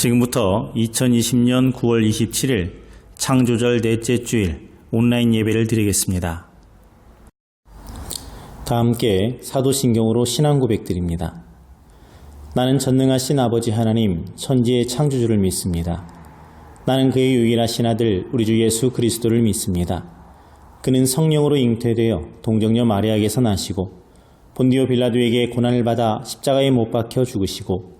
지금부터 2020년 9월 27일 창조절 넷째 주일 온라인 예배를 드리겠습니다. 다 함께 사도신경으로 신앙 고백 드립니다. 나는 전능하신 아버지 하나님 천지의 창조주를 믿습니다. 나는 그의 유일하신 아들 우리 주 예수 그리스도를 믿습니다. 그는 성령으로 잉태되어 동정녀 마리아에게서 나시고 본디오 빌라도에게 고난을 받아 십자가에 못 박혀 죽으시고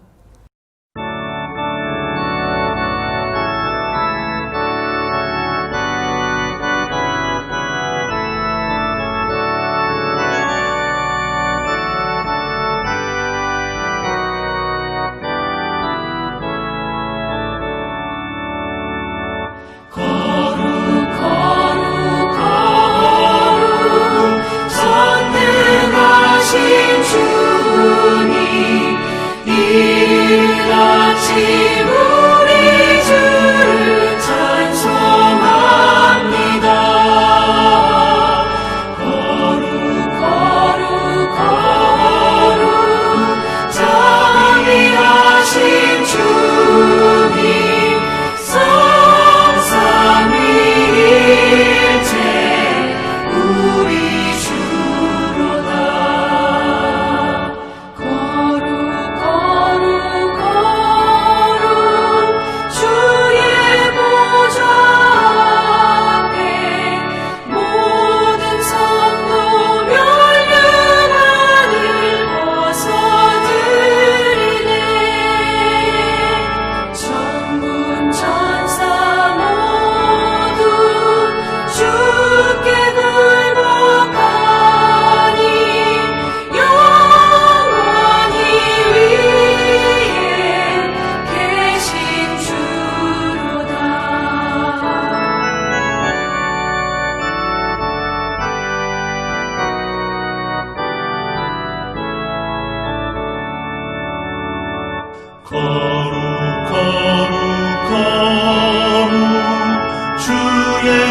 주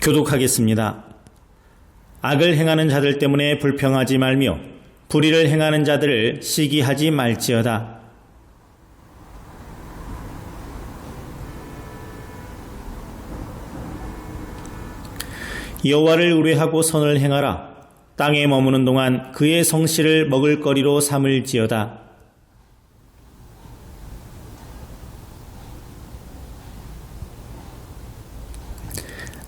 교독하겠습니다. 악을 행하는 자들 때문에 불평하지 말며 불의를 행하는 자들을 시기하지 말지어다. 여호와를 의뢰하고 선을 행하라. 땅에 머무는 동안 그의 성실을 먹을 거리로 삼을지어다.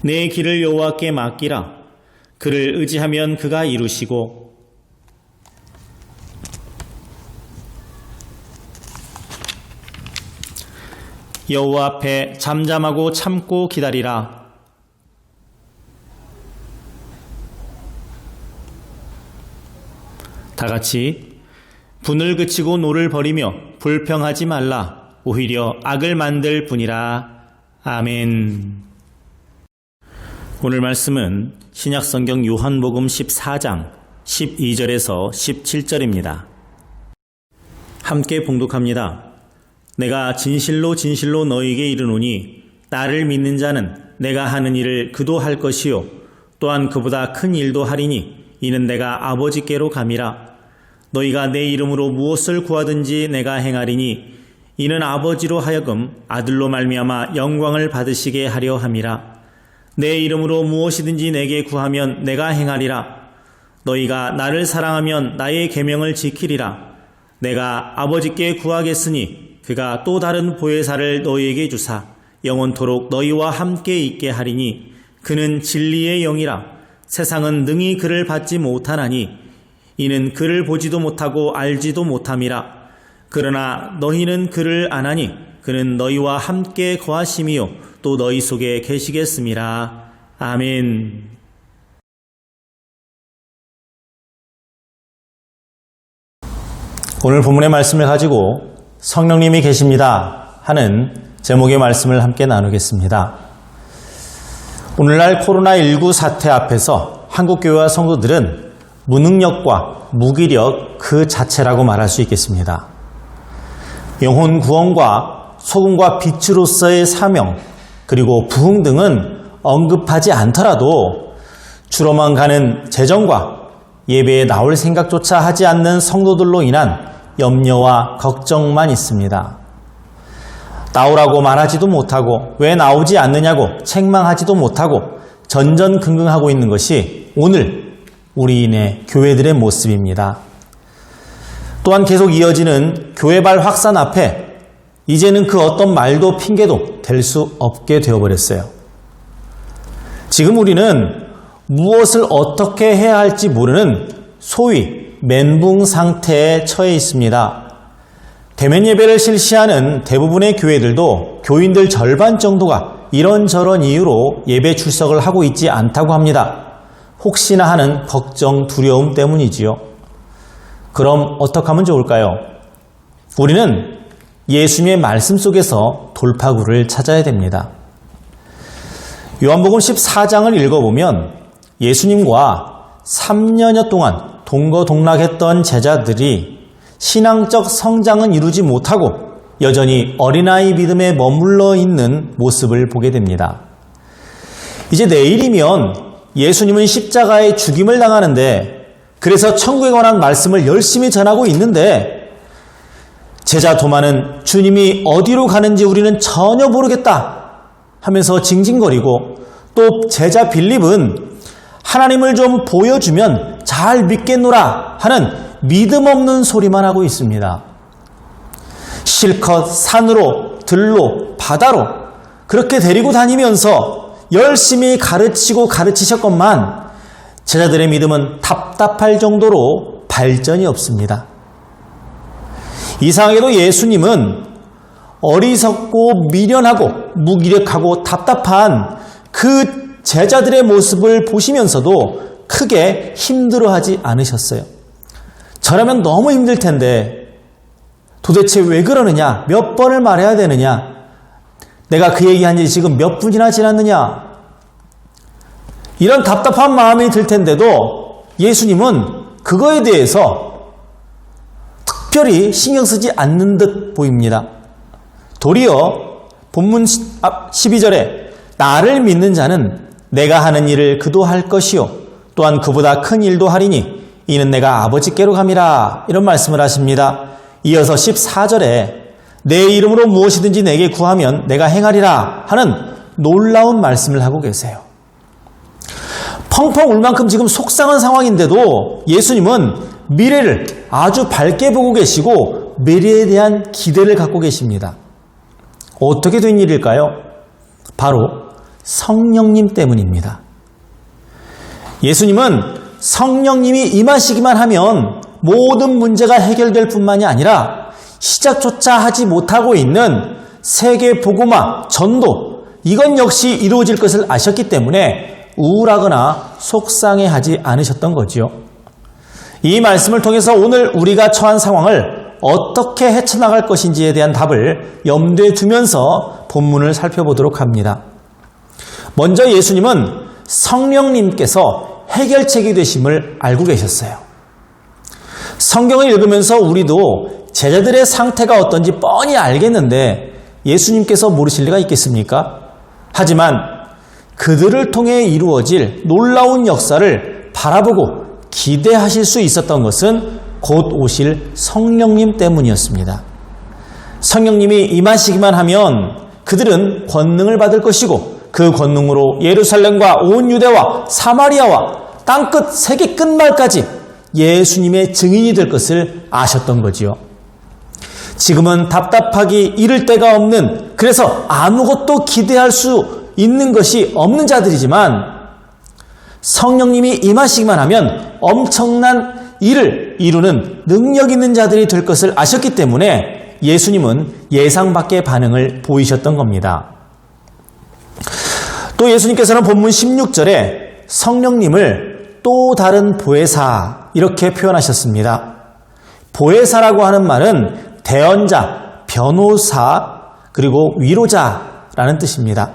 내 길을 여호와께 맡기라. 그를 의지하면 그가 이루시고 여호와 앞에 잠잠하고 참고 기다리라. 다 같이 분을 그치고 노를 버리며 불평하지 말라. 오히려 악을 만들 뿐이라. 아멘. 오늘 말씀은 신약성경 요한복음 14장 12절에서 17절입니다. 함께 봉독합니다. 내가 진실로 진실로 너희에게 이르노니 나를 믿는 자는 내가 하는 일을 그도 할 것이요 또한 그보다 큰 일도 하리니 이는 내가 아버지께로 감이라 너희가 내 이름으로 무엇을 구하든지 내가 행하리니 이는 아버지로 하여금 아들로 말미암아 영광을 받으시게 하려 함이라 내 이름으로 무엇이든지 내게 구하면 내가 행하리라. 너희가 나를 사랑하면 나의 계명을 지키리라. 내가 아버지께 구하겠으니 그가 또 다른 보혜사를 너희에게 주사 영원토록 너희와 함께 있게 하리니 그는 진리의 영이라. 세상은 능히 그를 받지 못하나니 이는 그를 보지도 못하고 알지도 못함이라. 그러나 너희는 그를 아나니 그는 너희와 함께 거하심이요 또 너희 속에 계시겠음이라 아멘. 오늘 본문의 말씀을 가지고 성령님이 계십니다 하는 제목의 말씀을 함께 나누겠습니다. 오늘날 코로나19 사태 앞에서 한국교회와 성도들은 무능력과 무기력 그 자체라고 말할 수 있겠습니다. 영혼 구원과 소금과 빛으로서의 사명, 그리고 부흥 등은 언급하지 않더라도 주로만 가는 재정과 예배에 나올 생각조차 하지 않는 성도들로 인한 염려와 걱정만 있습니다. 나오라고 말하지도 못하고 왜 나오지 않느냐고 책망하지도 못하고 전전긍긍하고 있는 것이 오늘 우리인의 교회들의 모습입니다. 또한 계속 이어지는 교회발 확산 앞에 이제는 그 어떤 말도 핑계도 될 수 없게 되어버렸어요. 지금 우리는 무엇을 어떻게 해야 할지 모르는 소위 멘붕 상태에 처해 있습니다. 대면 예배를 실시하는 대부분의 교회들도 교인들 절반 정도가 이런저런 이유로 예배 출석을 하고 있지 않다고 합니다. 혹시나 하는 걱정, 두려움 때문이지요. 그럼 어떻게 하면 좋을까요? 우리는 예수님의 말씀 속에서 돌파구를 찾아야 됩니다. 요한복음 14장을 읽어보면 예수님과 3년여 동안 동거동락했던 제자들이 신앙적 성장은 이루지 못하고 여전히 어린아이 믿음에 머물러 있는 모습을 보게 됩니다. 이제 내일이면 예수님은 십자가에 죽임을 당하는데 그래서 천국에 관한 말씀을 열심히 전하고 있는데 제자 도마는 주님이 어디로 가는지 우리는 전혀 모르겠다 하면서 징징거리고 또 제자 빌립은 하나님을 좀 보여주면 잘 믿겠노라 하는 믿음 없는 소리만 하고 있습니다. 실컷 산으로, 들로, 바다로 그렇게 데리고 다니면서 열심히 가르치고 가르치셨건만 제자들의 믿음은 답답할 정도로 발전이 없습니다. 이상하게도 예수님은 어리석고 미련하고 무기력하고 답답한 그 제자들의 모습을 보시면서도 크게 힘들어하지 않으셨어요. 저라면 너무 힘들 텐데 도대체 왜 그러느냐? 몇 번을 말해야 되느냐? 내가 그 얘기한 지 지금 몇 분이나 지났느냐? 이런 답답한 마음이 들 텐데도 예수님은 그거에 대해서 특별히 신경 쓰지 않는 듯 보입니다. 도리어 본문 12절에 나를 믿는 자는 내가 하는 일을 그도 할 것이요 또한 그보다 큰 일도 하리니 이는 내가 아버지께로 감이라 이런 말씀을 하십니다. 이어서 14절에 내 이름으로 무엇이든지 내게 구하면 내가 행하리라 하는 놀라운 말씀을 하고 계세요. 펑펑 울 만큼 지금 속상한 상황인데도 예수님은 미래를 아주 밝게 보고 계시고 미래에 대한 기대를 갖고 계십니다. 어떻게 된 일일까요? 바로 성령님 때문입니다. 예수님은 성령님이 임하시기만 하면 모든 문제가 해결될 뿐만이 아니라 시작조차 하지 못하고 있는 세계 복음화, 전도, 이건 역시 이루어질 것을 아셨기 때문에 우울하거나 속상해하지 않으셨던 거지요. 이 말씀을 통해서 오늘 우리가 처한 상황을 어떻게 헤쳐나갈 것인지에 대한 답을 염두에 두면서 본문을 살펴보도록 합니다. 먼저 예수님은 성령님께서 해결책이 되심을 알고 계셨어요. 성경을 읽으면서 우리도 제자들의 상태가 어떤지 뻔히 알겠는데 예수님께서 모르실 리가 있겠습니까? 하지만 그들을 통해 이루어질 놀라운 역사를 바라보고 기대하실 수 있었던 것은 곧 오실 성령님 때문이었습니다. 성령님이 임하시기만 하면 그들은 권능을 받을 것이고 그 권능으로 예루살렘과 온 유대와 사마리아와 땅끝 세계 끝말까지 예수님의 증인이 될 것을 아셨던 거지요. 지금은 답답하기 이를 데가 없는 그래서 아무것도 기대할 수 있는 것이 없는 자들이지만 성령님이 임하시기만 하면 엄청난 일을 이루는 능력 있는 자들이 될 것을 아셨기 때문에 예수님은 예상 밖의 반응을 보이셨던 겁니다. 또 예수님께서는 본문 16절에 성령님을 또 다른 보혜사 이렇게 표현하셨습니다. 보혜사라고 하는 말은 대언자, 변호사, 그리고 위로자라는 뜻입니다.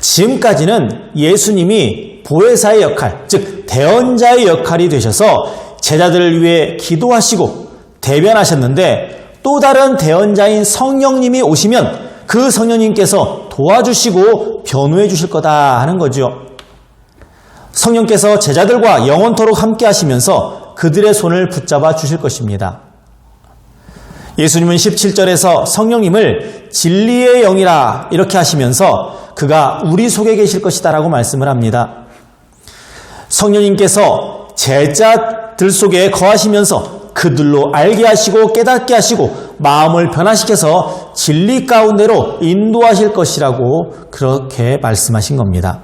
지금까지는 예수님이 보혜사의 역할, 즉 대언자의 역할이 되셔서 제자들을 위해 기도하시고 대변하셨는데 또 다른 대언자인 성령님이 오시면 그 성령님께서 도와주시고 변호해 주실 거다 하는 거죠. 성령께서 제자들과 영원토록 함께 하시면서 그들의 손을 붙잡아 주실 것입니다. 예수님은 17절에서 성령님을 진리의 영이라 이렇게 하시면서 그가 우리 속에 계실 것이다 라고 말씀을 합니다. 성령님께서 제자들 속에 거하시면서 그들로 알게 하시고 깨닫게 하시고 마음을 변화시켜서 진리 가운데로 인도하실 것이라고 그렇게 말씀하신 겁니다.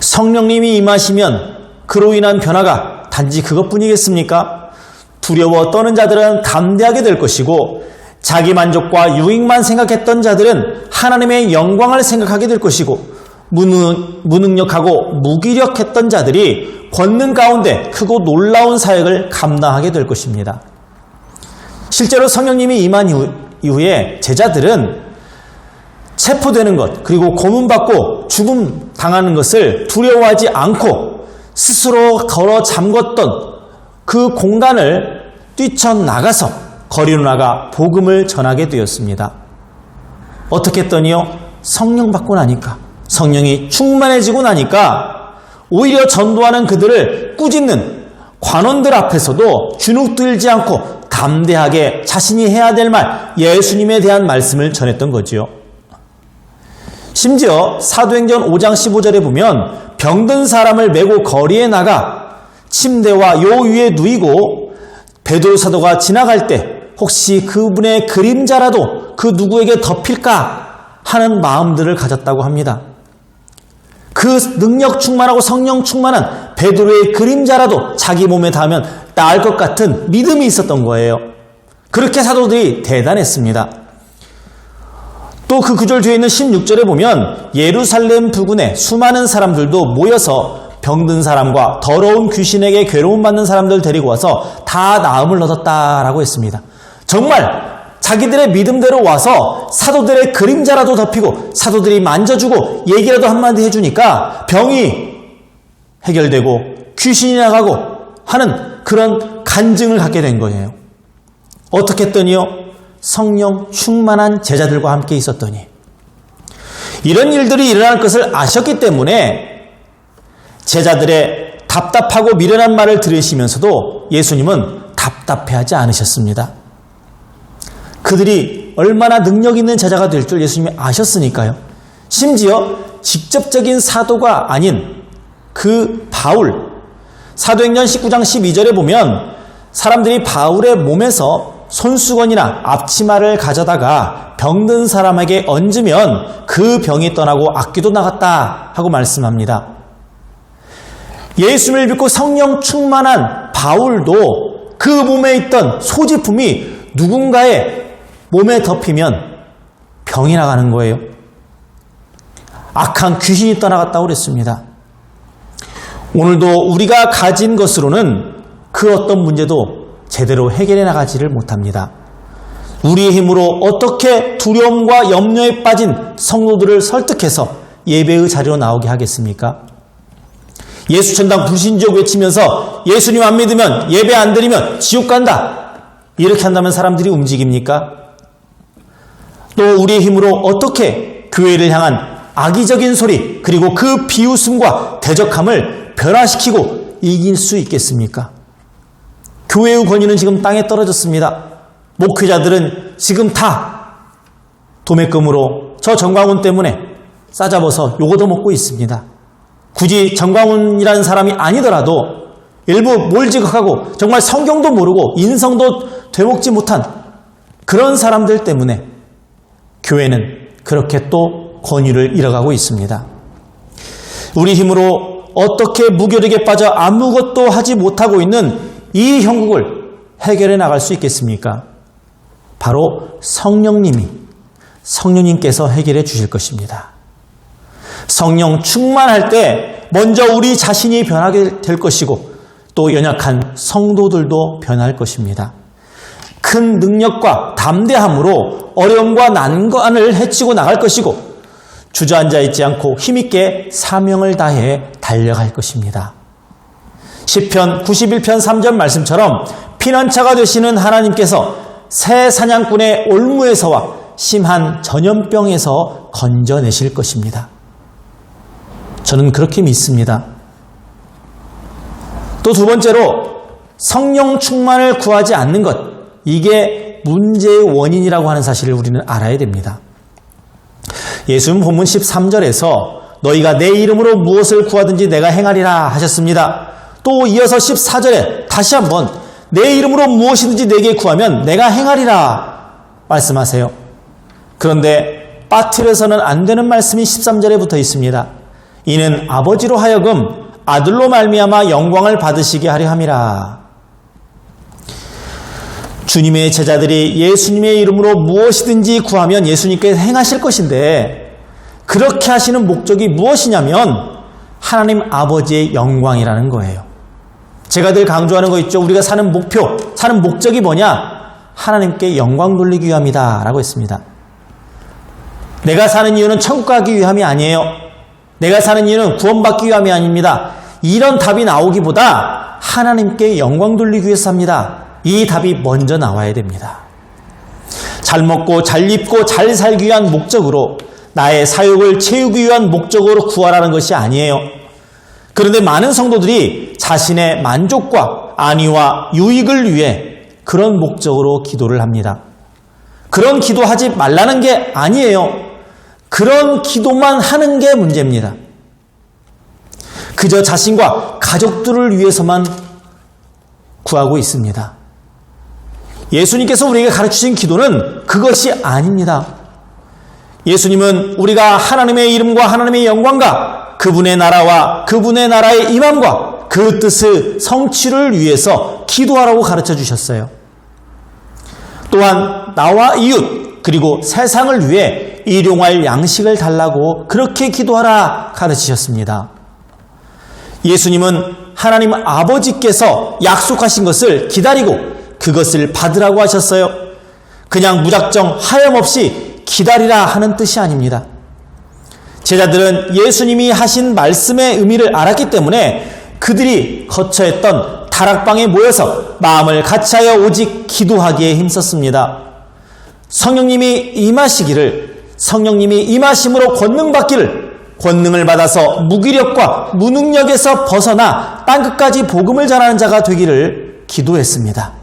성령님이 임하시면 그로 인한 변화가 단지 그것뿐이겠습니까? 두려워 떠는 자들은 담대하게 될 것이고 자기 만족과 유익만 생각했던 자들은 하나님의 영광을 생각하게 될 것이고 무능, 무능력하고 무기력했던 자들이 권능 가운데 크고 놀라운 사역을 감당하게 될 것입니다. 실제로 성령님이 임한 이후, 이후에 제자들은 체포되는 것, 그리고 고문받고 죽음 당하는 것을 두려워하지 않고 스스로 걸어 잠궜던 그 공간을 뛰쳐나가서 거리로 나가 복음을 전하게 되었습니다. 어떻게 했더니요? 성령 받고 나니까, 성령이 충만해지고 나니까 오히려 전도하는 그들을 꾸짖는 관원들 앞에서도 주눅 들지 않고 담대하게 자신이 해야 될 말, 예수님에 대한 말씀을 전했던 거지요. 심지어 사도행전 5장 15절에 보면 병든 사람을 메고 거리에 나가 침대와 요 위에 누이고 베드로 사도가 지나갈 때 혹시 그분의 그림자라도 그 누구에게 덮일까 하는 마음들을 가졌다고 합니다. 그 능력 충만하고 성령 충만한 베드로의 그림자라도 자기 몸에 닿으면 나을 것 같은 믿음이 있었던 거예요. 그렇게 사도들이 대단했습니다. 또 그 구절 뒤에 있는 16절에 보면 예루살렘 부근에 수많은 사람들도 모여서 병든 사람과 더러운 귀신에게 괴로움 받는 사람들 데리고 와서 다 나음을 얻었다라고 했습니다. 정말 자기들의 믿음대로 와서 사도들의 그림자라도 덮이고 사도들이 만져주고 얘기라도 한마디 해주니까 병이 해결되고 귀신이 나가고 하는 그런 간증을 갖게 된 거예요. 어떻게 했더니요? 성령 충만한 제자들과 함께 있었더니 이런 일들이 일어날 것을 아셨기 때문에 제자들의 답답하고 미련한 말을 들으시면서도 예수님은 답답해하지 않으셨습니다. 그들이 얼마나 능력 있는 제자가 될 줄 예수님이 아셨으니까요. 심지어 직접적인 사도가 아닌 그 바울, 사도행전 19장 12절에 보면 사람들이 바울의 몸에서 손수건이나 앞치마를 가져다가 병든 사람에게 얹으면 그 병이 떠나고 악기도 나갔다 하고 말씀합니다. 예수를 믿고 성령 충만한 바울도 그 몸에 있던 소지품이 누군가의 몸에 덮이면 병이 나가는 거예요. 악한 귀신이 떠나갔다고 그랬습니다. 오늘도 우리가 가진 것으로는 그 어떤 문제도 제대로 해결해 나가지를 못합니다. 우리의 힘으로 어떻게 두려움과 염려에 빠진 성도들을 설득해서 예배의 자리로 나오게 하겠습니까? 예수 천당 불신지옥 외치면서 예수님 안 믿으면 예배 안 드리면 지옥 간다. 이렇게 한다면 사람들이 움직입니까? 또 우리의 힘으로 어떻게 교회를 향한 악의적인 소리 그리고 그 비웃음과 대적함을 변화시키고 이길 수 있겠습니까? 교회의 권위는 지금 땅에 떨어졌습니다. 목회자들은 지금 다 도매금으로 저 정광훈 때문에 싸잡아서 요거도 먹고 있습니다. 굳이 정광훈이라는 사람이 아니더라도 일부 몰지각하고 정말 성경도 모르고 인성도 되먹지 못한 그런 사람들 때문에 교회는 그렇게 또 권위를 잃어가고 있습니다. 우리 힘으로 어떻게 무교력에 빠져 아무것도 하지 못하고 있는 이 형국을 해결해 나갈 수 있겠습니까? 바로 성령님이 성령님께서 해결해 주실 것입니다. 성령 충만할 때 먼저 우리 자신이 변하게 될 것이고 또 연약한 성도들도 변할 것입니다. 큰 능력과 담대함으로 어려움과 난관을 해치고 나갈 것이고 주저앉아 있지 않고 힘있게 사명을 다해 달려갈 것입니다. 시편 91편 3절 말씀처럼 피난처가 되시는 하나님께서 새 사냥꾼의 올무에서와 심한 전염병에서 건져내실 것입니다. 저는 그렇게 믿습니다. 또 두 번째로 성령 충만을 구하지 않는 것, 이게 문제의 원인이라고 하는 사실을 우리는 알아야 됩니다. 예수님 본문 13절에서 너희가 내 이름으로 무엇을 구하든지 내가 행하리라 하셨습니다. 또 이어서 14절에 다시 한번 내 이름으로 무엇이든지 내게 구하면 내가 행하리라 말씀하세요. 그런데 빠트려서는 안 되는 말씀이 13절에 붙어 있습니다. 이는 아버지로 하여금 아들로 말미암아 영광을 받으시게 하려 함이라. 주님의 제자들이 예수님의 이름으로 무엇이든지 구하면 예수님께 행하실 것인데 그렇게 하시는 목적이 무엇이냐면 하나님 아버지의 영광이라는 거예요. 제가 늘 강조하는 거 있죠. 우리가 사는 목표, 사는 목적이 뭐냐? 하나님께 영광 돌리기 위함이다. 라고 했습니다. 내가 사는 이유는 천국 가기 위함이 아니에요. 내가 사는 이유는 구원받기 위함이 아닙니다. 이런 답이 나오기보다 하나님께 영광 돌리기 위해서 삽니다. 이 답이 먼저 나와야 됩니다. 잘 먹고 잘 입고 잘 살기 위한 목적으로 나의 사욕을 채우기 위한 목적으로 구하라는 것이 아니에요. 그런데 많은 성도들이 자신의 만족과 안위와 유익을 위해 그런 목적으로 기도를 합니다. 그런 기도하지 말라는 게 아니에요. 그런 기도만 하는 게 문제입니다. 그저 자신과 가족들을 위해서만 구하고 있습니다. 예수님께서 우리에게 가르치신 기도는 그것이 아닙니다. 예수님은 우리가 하나님의 이름과 하나님의 영광과 그분의 나라와 그분의 나라의 임함과 그 뜻의 성취를 위해서 기도하라고 가르쳐 주셨어요. 또한 나와 이웃 그리고 세상을 위해 일용할 양식을 달라고 그렇게 기도하라 가르치셨습니다. 예수님은 하나님 아버지께서 약속하신 것을 기다리고 그것을 받으라고 하셨어요. 그냥 무작정 하염없이 기다리라 하는 뜻이 아닙니다. 제자들은 예수님이 하신 말씀의 의미를 알았기 때문에 그들이 거처했던 다락방에 모여서 마음을 같이하여 오직 기도하기에 힘썼습니다. 성령님이 임하시기를 성령님이 임하심으로 권능 받기를 권능을 받아서 무기력과 무능력에서 벗어나 땅끝까지 복음을 전하는 자가 되기를 기도했습니다.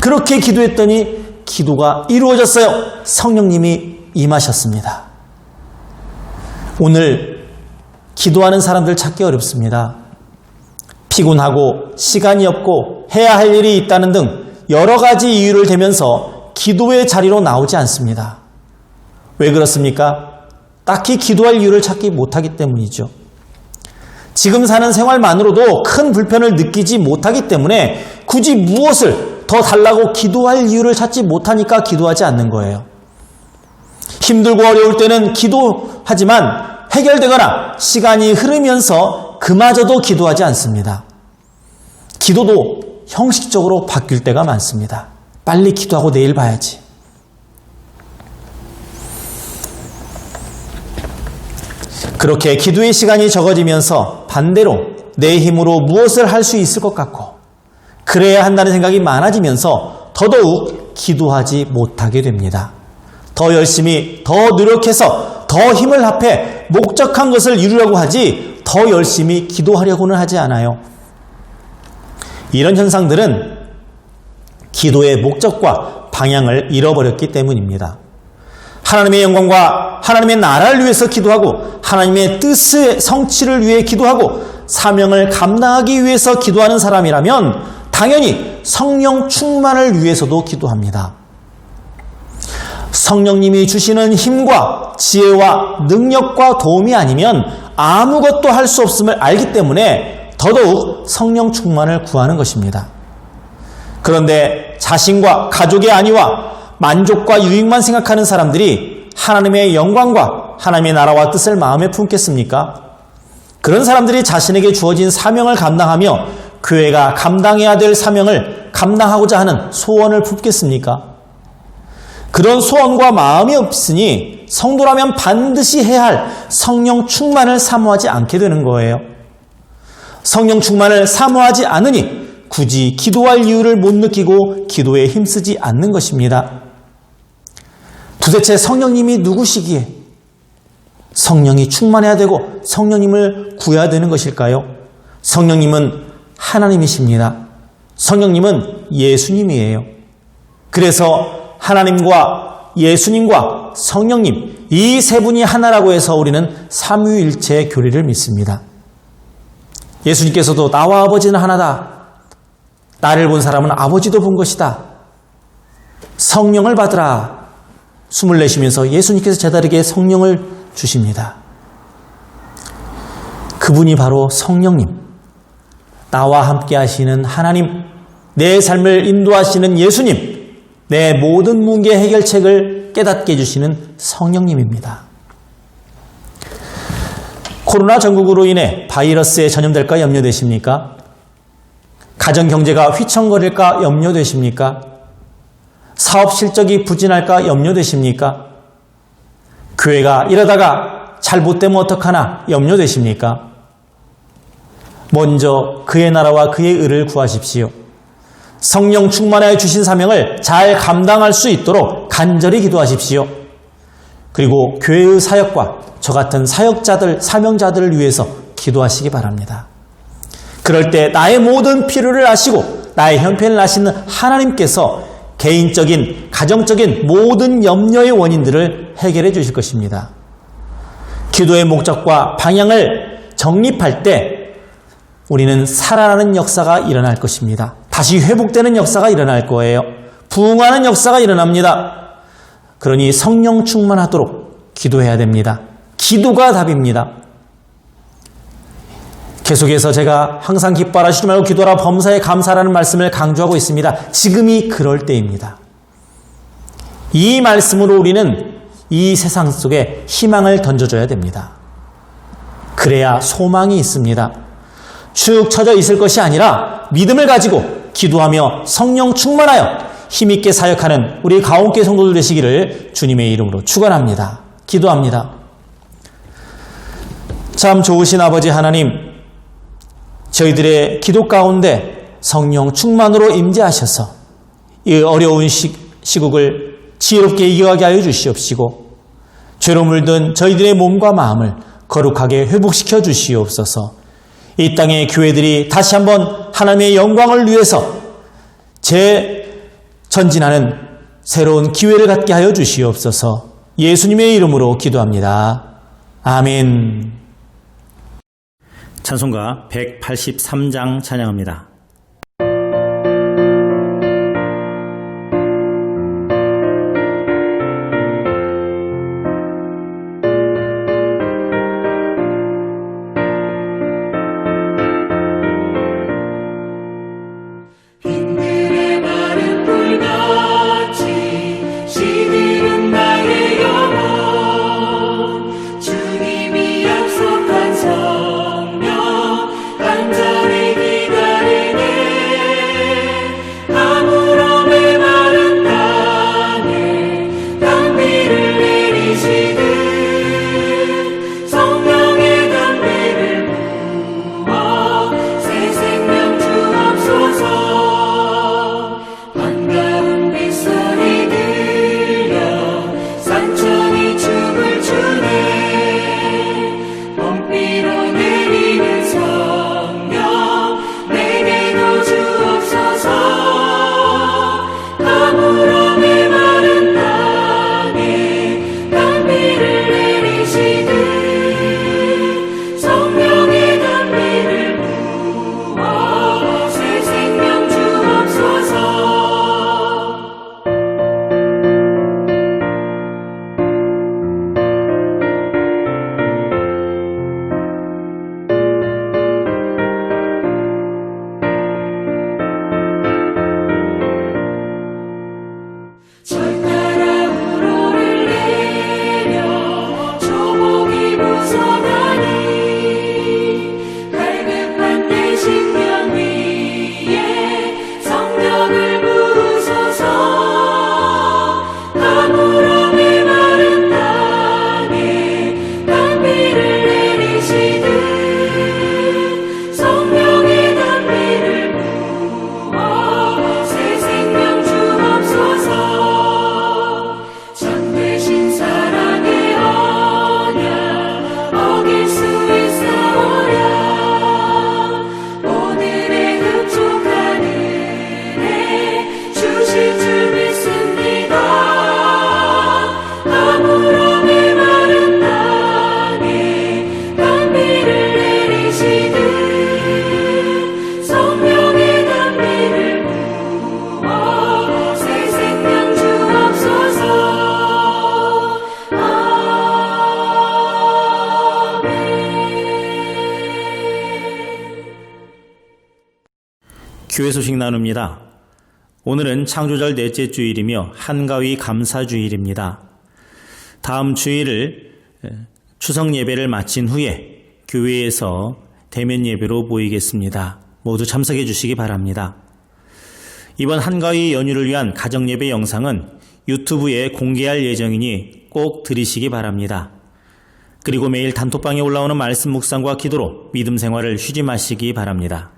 그렇게 기도했더니 기도가 이루어졌어요. 성령님이 임하셨습니다. 오늘 기도하는 사람들 찾기 어렵습니다. 피곤하고 시간이 없고 해야 할 일이 있다는 등 여러 가지 이유를 대면서 기도의 자리로 나오지 않습니다. 왜 그렇습니까? 딱히 기도할 이유를 찾기 못하기 때문이죠. 지금 사는 생활만으로도 큰 불편을 느끼지 못하기 때문에 굳이 무엇을 더 달라고 기도할 이유를 찾지 못하니까 기도하지 않는 거예요. 힘들고 어려울 때는 기도하지만 해결되거나 시간이 흐르면서 그마저도 기도하지 않습니다. 기도도 형식적으로 바뀔 때가 많습니다. 빨리 기도하고 내일 봐야지. 그렇게 기도의 시간이 적어지면서 반대로 내 힘으로 무엇을 할 수 있을 것 같고 그래야 한다는 생각이 많아지면서 더더욱 기도하지 못하게 됩니다. 더 열심히 더 노력해서 더 힘을 합해 목적한 것을 이루려고 하지 더 열심히 기도하려고는 하지 않아요. 이런 현상들은 기도의 목적과 방향을 잃어버렸기 때문입니다. 하나님의 영광과 하나님의 나라를 위해서 기도하고 하나님의 뜻의 성취를 위해 기도하고 사명을 감당하기 위해서 기도하는 사람이라면 당연히 성령 충만을 위해서도 기도합니다. 성령님이 주시는 힘과 지혜와 능력과 도움이 아니면 아무것도 할 수 없음을 알기 때문에 더더욱 성령 충만을 구하는 것입니다. 그런데 자신과 가족의 안위와 만족과 유익만 생각하는 사람들이 하나님의 영광과 하나님의 나라와 뜻을 마음에 품겠습니까? 그런 사람들이 자신에게 주어진 사명을 감당하며 교회가 감당해야 될 사명을 감당하고자 하는 소원을 품겠습니까? 그런 소원과 마음이 없으니 성도라면 반드시 해야 할 성령 충만을 사모하지 않게 되는 거예요. 성령 충만을 사모하지 않으니 굳이 기도할 이유를 못 느끼고 기도에 힘쓰지 않는 것입니다. 도대체 성령님이 누구시기에 성령이 충만해야 되고 성령님을 구해야 되는 것일까요? 성령님은 하나님이십니다. 성령님은 예수님이에요. 그래서 하나님과 예수님과 성령님 이 세 분이 하나라고 해서 우리는 삼위일체 교리를 믿습니다. 예수님께서도 나와 아버지는 하나다. 나를 본 사람은 아버지도 본 것이다. 성령을 받으라. 숨을 내쉬면서 예수님께서 제자에게 성령을 주십니다. 그분이 바로 성령님. 나와 함께 하시는 하나님. 내 삶을 인도하시는 예수님. 내 모든 문제 해결책을 깨닫게 해주시는 성령님입니다. 코로나 전국으로 인해 바이러스에 전염될까 염려되십니까? 가정 경제가 휘청거릴까 염려되십니까? 사업 실적이 부진할까 염려되십니까? 교회가 이러다가 잘못되면 어떡하나 염려되십니까? 먼저 그의 나라와 그의 의를 구하십시오. 성령 충만하여 주신 사명을 잘 감당할 수 있도록 간절히 기도하십시오. 그리고 교회의 사역과 저 같은 사역자들, 사명자들을 위해서 기도하시기 바랍니다. 그럴 때 나의 모든 필요를 아시고 나의 형편을 아시는 하나님께서 개인적인, 가정적인 모든 염려의 원인들을 해결해 주실 것입니다. 기도의 목적과 방향을 정립할 때 우리는 살아나는 역사가 일어날 것입니다. 다시 회복되는 역사가 일어날 거예요. 부흥하는 역사가 일어납니다. 그러니 성령 충만하도록 기도해야 됩니다. 기도가 답입니다. 계속해서 제가 항상 기뻐하라 쉬지 말고 기도하라 범사에 감사라는 말씀을 강조하고 있습니다. 지금이 그럴 때입니다. 이 말씀으로 우리는 이 세상 속에 희망을 던져줘야 됩니다. 그래야 소망이 있습니다. 축 처져 있을 것이 아니라 믿음을 가지고 기도하며 성령 충만하여 힘있게 사역하는 우리 가온교회 성도들 되시기를 주님의 이름으로 축원합니다. 기도합니다. 참 좋으신 아버지 하나님, 저희들의 기도 가운데 성령 충만으로 임재하셔서 이 어려운 시, 시국을 지혜롭게 이겨가게 하여 주시옵시고 죄로 물든 저희들의 몸과 마음을 거룩하게 회복시켜 주시옵소서 이 땅의 교회들이 다시 한번 하나님의 영광을 위해서 재전진하는 새로운 기회를 갖게 하여 주시옵소서 예수님의 이름으로 기도합니다. 아멘. 찬송가 183장 찬양합니다. 나눕니다. 오늘은 창조절 넷째 주일이며 한가위 감사 주일입니다. 다음 주일을 추석 예배를 마친 후에 교회에서 대면 예배로 모이겠습니다. 모두 참석해 주시기 바랍니다. 이번 한가위 연휴를 위한 가정 예배 영상은 유튜브에 공개할 예정이니 꼭 들으시기 바랍니다. 그리고 매일 단톡방에 올라오는 말씀 묵상과 기도로 믿음 생활을 쉬지 마시기 바랍니다.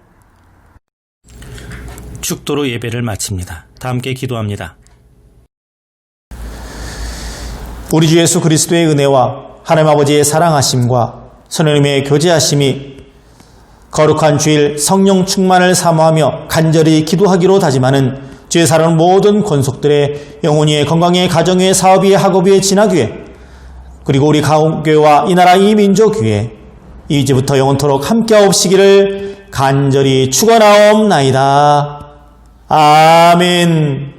축도로 예배를 마칩니다. 다 함께 기도합니다. 우리 주 예수 그리스도의 은혜와 하나님 아버지의 사랑하심과 선생님의 교제하심이 거룩한 주일 성령 충만을 사모하며 간절히 기도하기로 다짐하는 죄 사는 모든 권속들의 영혼의 건강의 가정의 사업의 학업의 진학위에 그리고 우리 가옥교회와 이 나라 이 민족 위에 이제부터 영원토록 함께 하옵시기를 간절히 축원하옵나이다. 아멘.